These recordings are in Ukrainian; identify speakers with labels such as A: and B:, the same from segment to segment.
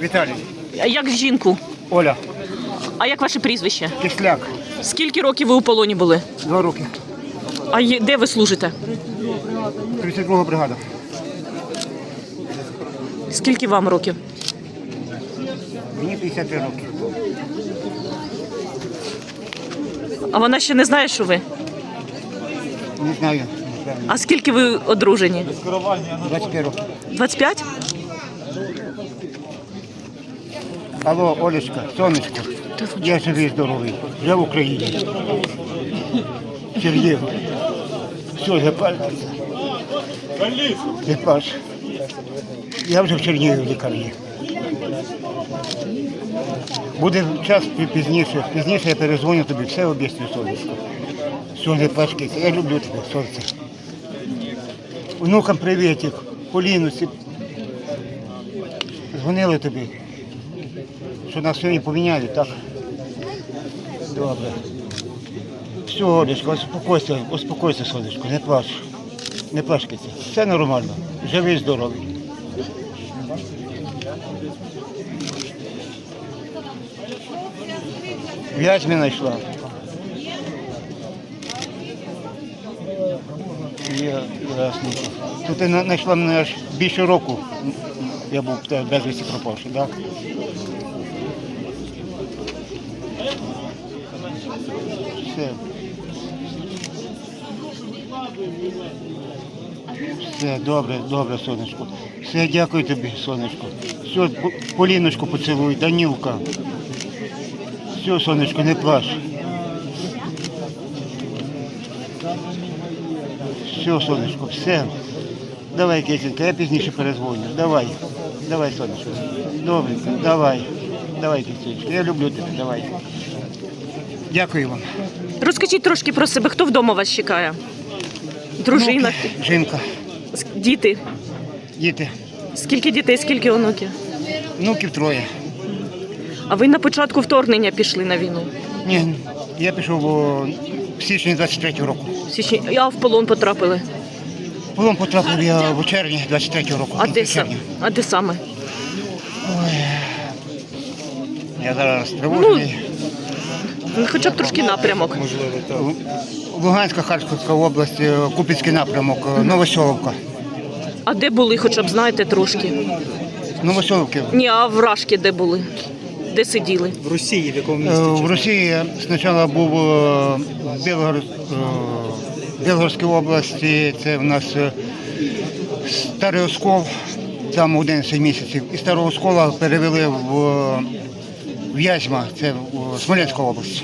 A: Віталій,
B: А Як жінку?
A: Оля,
B: А як ваше прізвище?
A: Кисляк,
B: Скільки років ви у полоні були?
A: два роки,
B: А є- де ви служите?
A: 32 бригада.
B: Скільки вам років?
A: Мені 53 роки.
B: А вона ще не знає, що ви?
A: Не знаю, напевно.
B: А скільки ви одружені?
A: 25 років.
B: 25?
A: Алло, Олечка, сонечко, я живий здоровий, вже в Україні. Сергій, все, Гепаш. Гепаш. Я вже в Чернігові в лікарні. Буде час пізніше, пізніше я перезвоню тобі, все об'ясню, сонечко. Все, Гепашки, я люблю тебе, сонце. Внукам привітик, Полінусі. Дзвонили тобі що нас сьогодні поміняли, так? Добре. Все, Олечко, успокойся, успокойся, сонечко, не плач. Не плач. Все нормально. Живий, здоровий. В'язь мене знайшла. Я, ясненько. Тут ти знайшла мене аж більше року. Я був тебе безвісті пропавший, так? Все. Все, добре, добре, сонечко. Все, дякую тобі, сонечко. Все, Поліночку поцілуй, Данілка. Все, сонечко, не плач. Все, сонечко, все. Давай, Кетенька, я пізніше перезвоню. Давай. Давай, сонечко. Добренько, давай. Давай, Кетенька. Я люблю тебе, давай. Дякую вам.
B: Розкажіть трошки про себе, хто вдома вас чекає? Дружина,
A: Внуки, жінка,
B: діти.
A: діти.
B: Скільки дітей, скільки онуків?
A: Внуків троє.
B: А ви на початку вторгнення пішли на війну?
A: Ні, я пішов о, в січні 23-го року.
B: В січні. А в полон потрапили.
A: В Полон потрапив я в червні 23-го року.
B: А де саме?
A: червня.
B: А де саме?
A: Я зараз тривожний.
B: Ну, Хоча б трошки напрямок.
A: В- Луганська, Харківська область, е, Купінський напрямок, е, Новоселовка.
B: А де були, хоча б знаєте трошки?
A: Новоселовки.
B: Ні, а вражки де були? Де сиділи?
C: В Росії, в якому
A: Е,
C: місті?
A: В Росії спочатку був в Білгород, Білгородській області, це в нас е, Старий Оскол, там 11 місяців. І Старого Оскола перевели в, е, В'язьма, це в Смоленську область.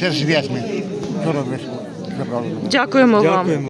A: Це з В'язьми.
B: Дякуємо вам.
C: Дякуємо.